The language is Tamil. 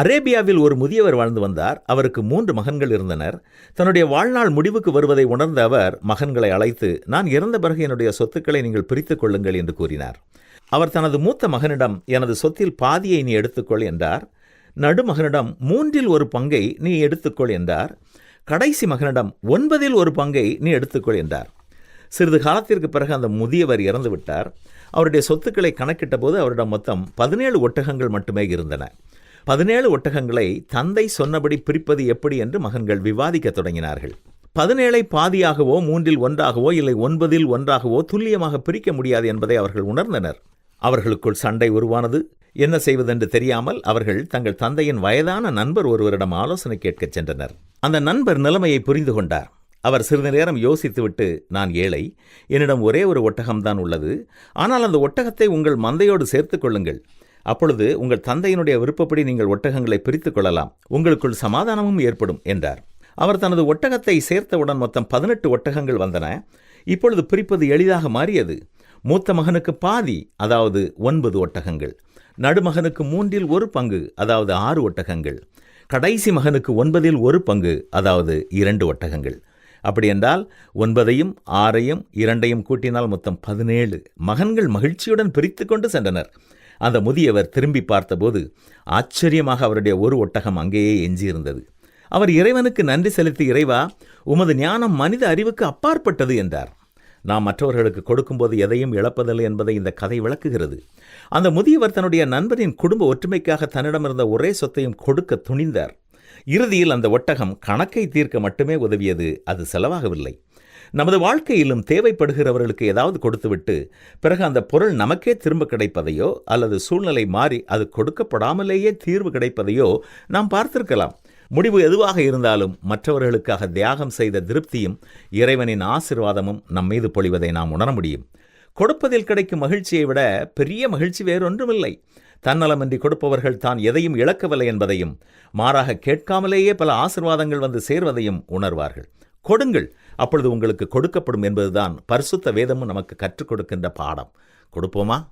அரேபியாவில் ஒரு முதியவர் வாழ்ந்து வந்தார். அவருக்கு மூன்று மகன்கள் இருந்தனர். தன்னுடைய வாழ்நாள் முடிவுக்கு வருவதை உணர்ந்த அவர் மகன்களை அழைத்து நான் இறந்த பிறகு என்னுடைய சொத்துக்களை நீங்கள் பிரித்துக் கொள்ளுங்கள் என்று கூறினார். அவர் தனது மூத்த மகனிடம் எனது சொத்தில் பாதியை நீ எடுத்துக்கொள் என்றார். நடுமகனிடம் மூன்றில் ஒரு பங்கை நீ எடுத்துக்கொள் என்றார். கடைசி மகனிடம் ஒன்பதில் ஒரு பங்கை நீ எடுத்துக்கொள் என்றார். சிறிது காலத்திற்கு பிறகு அந்த முதியவர் இறந்துவிட்டார். அவருடைய சொத்துக்களை கணக்கிட்ட போது அவரிடம் மொத்தம் பதினேழு ஒட்டகங்கள் மட்டுமே இருந்தன. பதினேழு ஒட்டகங்களை தந்தை சொன்னபடி பிரிப்பது எப்படி என்று மகன்கள் விவாதிக்கத் தொடங்கினார்கள். பதினேழை பாதியாகவோ மூன்றில் ஒன்றாகவோ இல்லை ஒன்பதில் ஒன்றாகவோ துல்லியமாக பிரிக்க முடியாது என்பதை அவர்கள் உணர்ந்தனர். அவர்களுக்குள் சண்டை உருவானது. என்ன செய்வதென்று தெரியாமல் அவர்கள் தங்கள் தந்தையின் வயதான நண்பர் ஒருவரிடம் ஆலோசனை கேட்கச் சென்றனர். அந்த நண்பர் நிலைமையை புரிந்து கொண்டார். அவர் சிறிது நேரம் யோசித்துவிட்டு நான் ஏழை. என்னிடம் ஒரே ஒரு ஒட்டகம்தான் உள்ளது. ஆனால் அந்த ஒட்டகத்தை உங்கள் மந்தையோடு சேர்த்துக் கொள்ளுங்கள். அப்பொழுது உங்கள் தந்தையினுடைய விருப்பப்படி நீங்கள் ஒட்டகங்களை பிரித்துக் கொள்ளலாம். உங்களுக்குள் சமாதானமும் ஏற்படும் என்றார். அவர் தனது ஒட்டகத்தை சேர்த்தவுடன் மொத்தம் பதினெட்டு ஒட்டகங்கள் வந்தன. இப்பொழுது பிரிப்பது எளிதாக மாறியது. மூத்த மகனுக்கு பாதி அதாவது ஒன்பது ஒட்டகங்கள். நடுமகனுக்கு மூன்றில் ஒரு பங்கு அதாவது ஆறு ஒட்டகங்கள். கடைசி மகனுக்கு ஒன்பதில் ஒரு பங்கு அதாவது இரண்டு ஒட்டகங்கள். அப்படியென்றால் ஒன்பதையும் ஆறையும் இரண்டையும் கூட்டினால் மொத்தம் பதினேழு. மகன்கள் மகிழ்ச்சியுடன் பிரித்து கொண்டு சென்றனர். அந்த முதியவர் திரும்பி பார்த்தபோது ஆச்சரியமாக அவருடைய ஒரு ஒட்டகம் அங்கேயே எஞ்சியிருந்தது. அவர் இறைவனுக்கு நன்றி செலுத்தி இறைவா உமது ஞானம் மனித அறிவுக்கு அப்பாற்பட்டது என்றார். நாம் மற்றவர்களுக்கு கொடுக்கும்போது எதையும் இழப்பதில்லை என்பதை இந்த கதை விளக்குகிறது. அந்த முதியவர் தன்னுடைய நண்பரின் குடும்ப ஒற்றுமைக்காக தன்னிடமிருந்த ஒரே சொத்தையும் கொடுக்க துணிந்தார். இறுதியில் அந்த ஒட்டகம் கணக்கை தீர்க்க மட்டுமே உதவியது. அது செலவாகவில்லை. நமது வாழ்க்கையிலும் தேவைப்படுகிறவர்களுக்கு ஏதாவது கொடுத்துவிட்டு பிறகு அந்த பொருள் நமக்கே திரும்ப கிடைப்பதையோ அல்லது சூழ்நிலை மாறி அது கொடுக்கப்படாமலேயே தீர்வு கிடைப்பதையோ நாம் பார்த்திருக்கலாம். முடிவு எதுவாக இருந்தாலும் மற்றவர்களுக்காக தியாகம் செய்த திருப்தியும் இறைவனின் ஆசிர்வாதமும் நம் மீது பொழிவதை நாம் உணர முடியும். கொடுப்பதில் கிடைக்கும் மகிழ்ச்சியை விட பெரிய மகிழ்ச்சி வேறொன்றுமில்லை. தன்னலமின்றி கொடுப்பவர்கள் தான் எதையும் இழக்கவில்லை என்பதையும் மாறாக கேட்காமலேயே பல ஆசிர்வாதங்கள் வந்து சேர்வதையும் உணர்வார்கள். கொடுங்கள். அப்பொழுது உங்களுக்கு கொடுக்கப்படும் என்பதுதான் பரிசுத்த வேதமும் நமக்கு கற்றுக் கொடுக்கின்ற பாடம். கொடுப்போமா?